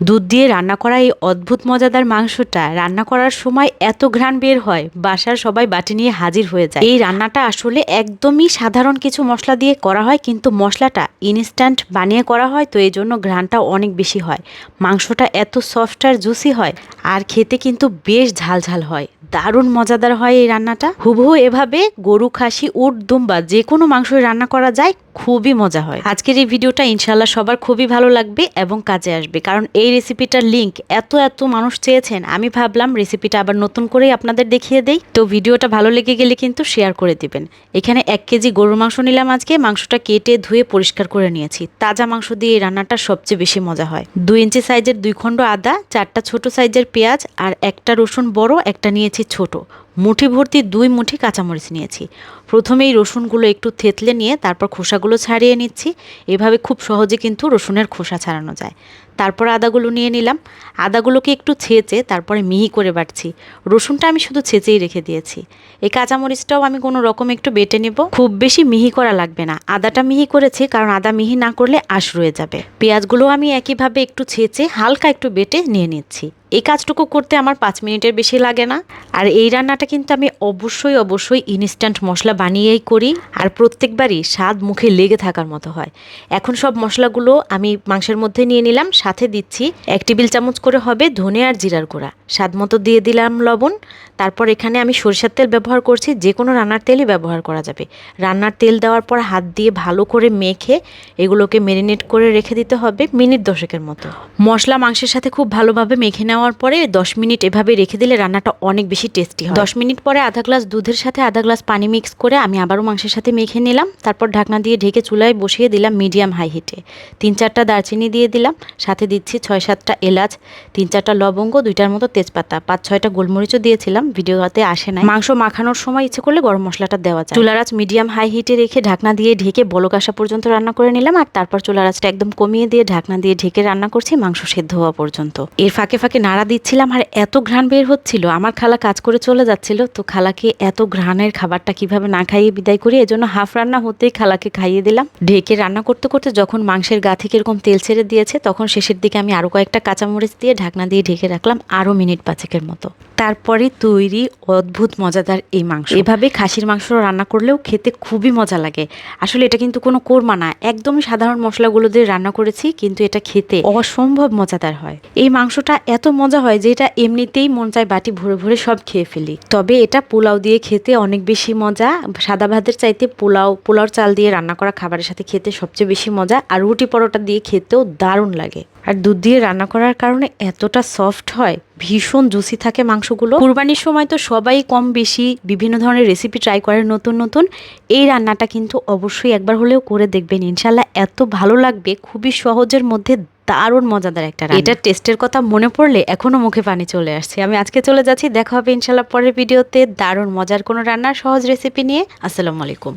দুধ দিয়ে রান্না করা এই অদ্ভুত মজাদার মাংসটা রান্না করার সময় এত ঘ্রাণ বের হয়, বাসার সবাই বাটি নিয়ে হাজির হয়ে যায়। এই রান্নাটা আসলে একদমই সাধারণ কিছু মশলা দিয়ে করা হয়, কিন্তু মশলাটা ইনস্ট্যান্ট বানিয়ে করা হয়, তো এই জন্য ঘ্রাণটা অনেক বেশি হয়। মাংসটা এত সফট আর জুসি হয়, আর খেতে কিন্তু বেশ ঝালঝাল হয়। দারুণ মজাদার হয় এই রান্নাটা। হুবহু এভাবে গরু, খাসি, উট, দুম্বা যে কোনো মাংসই রান্না করা যায়, খুবই মজা হয়। আজকের এই ভিডিওটা ইনশাল্লাহ সবার খুবই ভালো লাগবে এবং কাজে আসবে, কারণ এই রেসিপিটার লিংক এত এত মানুষ চেয়েছেন, আমি ভাবলাম রেসিপিটা আবার নতুন করেই আপনাদের দেখিয়ে দেই। তো ভিডিওটা ভালো লেগে গেলে কিন্তু শেয়ার করে দিবেন। এখানে এক কেজি গরুর মাংস নিলাম আজকে, মাংসটা কেটে ধুয়ে পরিষ্কার করে নিয়েছি। তাজা মাংস দিয়ে এই রান্নাটা সবচেয়ে বেশি মজা হয়। দুই ইঞ্চি সাইজের দুই খণ্ড আদা, চারটা ছোট সাইজের পেঁয়াজ আর একটা রসুন বড়, একটা নিয়েছি ছোট। মুঠি ভর্তি দুই মুঠি কাঁচামরিচ নিয়েছি। প্রথমেই রসুনগুলো একটু থেতলে নিয়ে তারপর খোসাগুলো ছাড়িয়ে নিচ্ছি। এভাবে খুব সহজে কিন্তু রসুনের খোসা ছাড়ানো যায়। তারপর আদাগুলো নিয়ে নিলাম। আদাগুলোকে একটু ছেঁচে তারপরে মিহি করে বাটছি। রসুনটা আমি শুধু ছেঁচেই রেখে দিয়েছি। এই কাঁচামরিচটাও আমি কোনো রকম একটু বেটে নেব। খুব বেশি মিহি করা লাগবে না। আদাটা মিহি করেছি কারণ আদা মিহি না করলে আশ রয়ে যাবে। পেঁয়াজগুলো আমি একইভাবে একটু ছেঁচে হালকা একটু বেটে নিয়ে নিচ্ছি। এই কাজটুকু করতে আমার পাঁচ মিনিটের বেশি লাগে না। আর এই রান্নাটা কিন্তু আমি অবশ্যই অবশ্যই ইনস্ট্যান্ট মশলা বানিয়েই করি। আর প্রত্যেকবারই স্বাদ মুখে লেগে থাকার মতো হয়। এখন সব মশলাগুলো আমি মাংসের মধ্যে নিয়ে নিলাম, সাথে দিচ্ছি। এক টেবিল চামচ করে হবে ধনে আর জিরার গুঁড়া। স্বাদ মতো দিয়ে দিলাম লবণ। তারপর এখানে আমি সরিষার তেল ব্যবহার করছি যে কোনো রান্নার তেলই ব্যবহার করা যাবে। রান্নার তেল দেওয়ার পর হাত দিয়ে ভালো করে মেখে এগুলোকে মেরিনেট করে রেখে দিতে হবে মিনিট দশেকের মতো। মশলা মাংসের সাথে খুব ভালোভাবে মেখে নেওয়ার পরে দশ মিনিট এভাবে রেখে দিলে রান্নাটা অনেক বেশি টেস্টি হয়। দশ মিনিট পরে আধা গ্লাস দুধের সাথে আধা গ্লাস পানি মিক্স করে আমি আবারও মাংসের সাথে মেখে নিলাম। তারপর ঢাকনা দিয়ে ঢেকে চুলায় বসিয়ে দিলাম মিডিয়াম হাই হিটে। তিন চারটা দারচিনি দিয়ে দিলাম সাথে দিচ্ছি ছয় সাতটা এলাচ তিন চারটা লবঙ্গ দুইটার মতো তেজপাতা পাঁচ ছয়টা গোলমরিচও দিয়েছিলাম। ভিডিওতে আসে না মাংস মাখানোর সময় ইচ্ছে করলে গরম মশলাটা দেওয়া যায়। চুলার আঁচ মিডিয়াম হাই হিটে রেখে ঢাকনা দিয়ে ঢেকে বলক আসা পর্যন্ত রান্না করে নিলাম আর তারপর চুলার আঁচটা একদম কমিয়ে দিয়ে ঢাকনা দিয়ে ঢেকে রান্না করছি মাংস সেদ্ধ হওয়া পর্যন্ত। এর ফাঁকে ফাঁকে নাড়া দিচ্ছিলাম আর এত ঘ্রাণ বের হচ্ছিল আমার খালা কাজ করে চলে যাচ্ছিল তো খালাকে এত ঘ্রাণের খাবারটা কীভাবে না খাইয়ে বিদায় করি এজন্য হাফ রান্না হতেই খালাকে খাইয়ে দিলাম। ঢেকে রান্না করতে করতে যখন মাংসের গা থেকে এরকম তেল ছেড়ে দিয়েছে তখন শেষের দিকে আমি আরও কয়েকটা কাঁচামরিচ দিয়ে ঢাকনা দিয়ে ঢেকে রাখলাম আরও মিনিট পাঁচেকের মতো। তারপরে তৈরি অদ্ভুত, মজাদার এই মাংস। এভাবে খাসির মাংস রান্না করলেও খেতে খুবই মজা লাগে। আসলে এটা কিন্তু কোনো কোরমা না। একদমই সাধারণ মশলাগুলো দিয়ে রান্না করেছি, কিন্তু এটা খেতে অসম্ভব মজাদার হয়। এই মাংসটা এত মজা হয় যে এটা এমনিতেই মন চায় বাটি ভরে ভরে সব খেয়ে ফেলি। তবে এটা পোলাও দিয়ে খেতে অনেক বেশি মজা। সাদা ভাতের চাইতে পোলাও, পোলাওর চাল দিয়ে রান্না করা খাবারের সাথে খেতে সবচেয়ে বেশি মজা। আর রুটি পরোটা দিয়ে খেতেও দারুণ লাগে। আর দুধ দিয়ে রান্না করার কারণে এতটা সফট হয়, ভীষণ জুসি থাকে মাংসগুলো। কুরবানির সময় তো সবাই কম বেশি বিভিন্ন ধরনের রেসিপি ট্রাই করে নতুন নতুন। এই রান্নাটা কিন্তু অবশ্যই একবার হলেও করে দেখবেন। ইনশাল্লাহ এত ভালো লাগবে, খুবই সহজের মধ্যে দারুণ মজাদার একটা এটার টেস্টের কথা মনে পড়লে এখনও মুখে পানি চলে আসছে। আমি আজকে চলে যাচ্ছি, দেখা হবে ইনশাল্লাহ পরের ভিডিওতে। দারুণ মজার কোনো রান্নার সহজ রেসিপি নিয়ে। আসসালামু আলাইকুম।